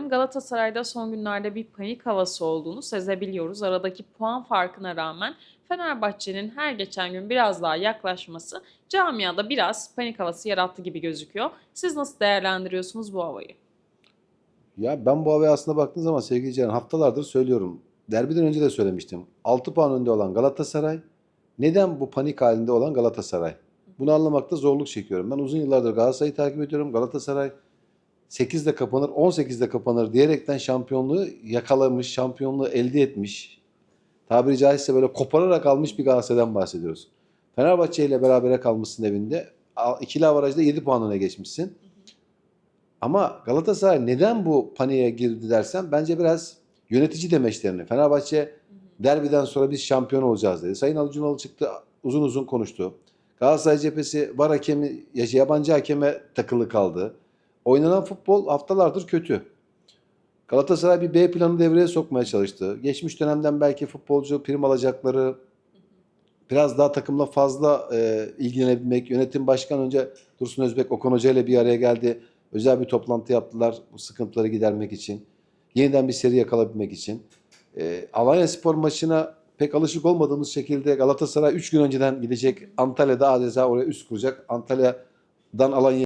Galatasaray'da son günlerde bir panik havası olduğunu sezebiliyoruz. Aradaki puan farkına rağmen Fenerbahçe'nin her geçen gün biraz daha yaklaşması camiada biraz panik havası yarattı gibi gözüküyor. Siz nasıl değerlendiriyorsunuz bu havayı? Ya ben bu havaya aslında baktığın zaman sevgili Ceren haftalardır söylüyorum. Derbiden önce de söylemiştim. 6 puan önde olan Galatasaray. Neden bu panik halinde olan Galatasaray? Bunu anlamakta zorluk çekiyorum. Ben uzun yıllardır Galatasaray'ı takip ediyorum. Galatasaray 8'de kapanır, 18'de kapanır diyerekten şampiyonluğu yakalamış, şampiyonluğu elde etmiş. Tabiri caizse böyle kopararak almış bir Galatasaray'dan bahsediyoruz. Fenerbahçe ile berabere kalmışsın evinde. İkili avarajda 7 puan öne geçmişsin. Ama Galatasaray neden bu paniğe girdi dersen bence biraz yönetici demeçlerini. Fenerbahçe derbiden sonra biz şampiyon olacağız dedi. Sayın Alıcunoğlu çıktı uzun uzun konuştu. Galatasaray cephesi var hakemi, yabancı hakeme takılı kaldı. Oynanan futbol haftalardır kötü. Galatasaray bir B planı devreye sokmaya çalıştı. Geçmiş dönemden belki futbolcu prim alacakları, biraz daha takımla fazla e, ilgilenebilmek. Yönetim başkan önce Dursun Özbek Okan Hoca ile bir araya geldi. Özel bir toplantı yaptılar bu sıkıntıları gidermek için. Yeniden bir seri yakalayabilmek için. E, Alanya Spor maçına pek alışık olmadığımız şekilde Galatasaray 3 gün önceden gidecek. Antalya'da adeta oraya üst kuracak. Antalya'dan Alanya